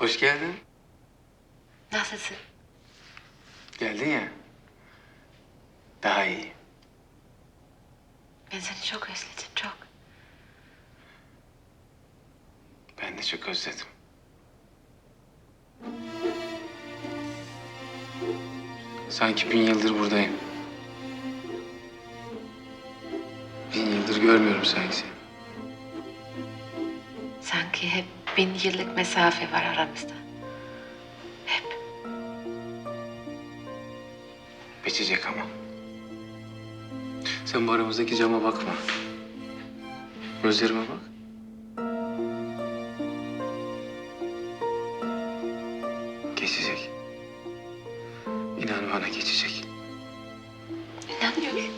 Hoş geldin. Nasılsın? Geldin ya. Daha iyi. Ben seni çok özledim, çok. Ben de çok özledim. Sanki bin yıldır buradayım. Bin yıldır görmüyorum sanki seni. Sanki hep bin yıllık mesafe var aramızda. Hep. Geçecek ama. Sen bu aramızdaki cama bakma. Gözlerime bak. Geçecek. İnan bana geçecek. İnanıyorum.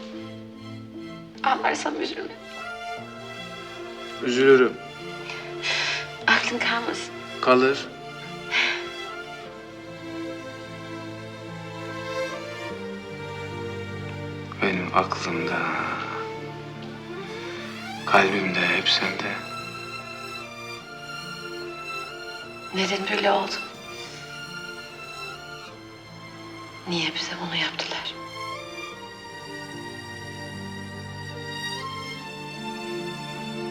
Ağlarsam üzülme. Üzülürüm. Aklın kalmasın. Kalır. Benim aklımda, kalbimde, hep sende. Neden böyle oldu? Niye bize bunu yaptılar?